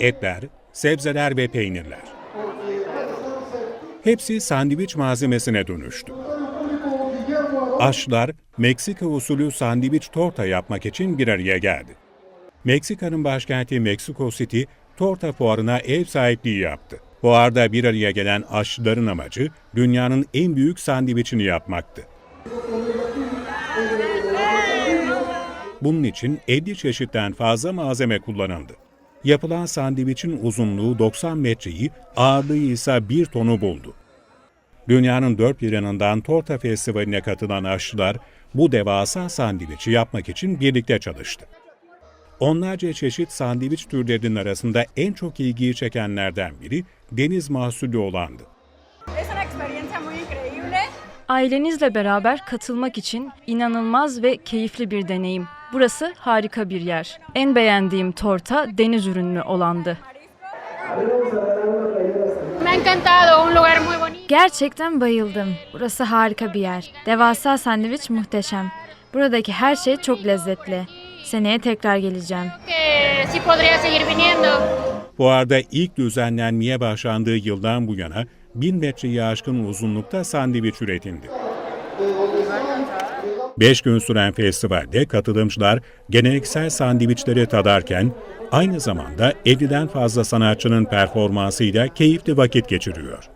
Etler, sebzeler ve peynirler. Hepsi sandviç malzemesine dönüştü. Aşçılar Meksika usulü sandviç torta yapmak için bir araya geldi. Meksika'nın başkenti Mexico City torta fuarına ev sahipliği yaptı. Fuarda bir araya gelen aşçıların amacı dünyanın en büyük sandviçini yapmaktı. Bunun için 50 çeşitten fazla malzeme kullanıldı. Yapılan sandviçin uzunluğu 90 metreyi, ağırlığı ise 1 tonu buldu. Dünyanın dört bir yanından Torta Festivali'ne katılan aşçılar bu devasa sandviçi yapmak için birlikte çalıştı. Onlarca çeşit sandviç türlerinin arasında en çok ilgiyi çekenlerden biri deniz mahsulü olandı. Es una experiencia muy increíble. Ailenizle beraber katılmak için inanılmaz ve keyifli bir deneyim. Burası harika bir yer. En beğendiğim torta deniz ürünlü olandı. Gerçekten bayıldım. Burası harika bir yer. Devasa sandviç muhteşem. Buradaki her şey çok lezzetli. Seneye tekrar geleceğim. Fuarda ilk düzenlenmeye başlandığı yıldan bu yana 1000 metreyi aşkın uzunlukta sandviç üretildi. 5 gün süren festivalde katılımcılar geleneksel sandviçleri tadarken aynı zamanda 50'den fazla sanatçının performansıyla keyifli vakit geçiriyor.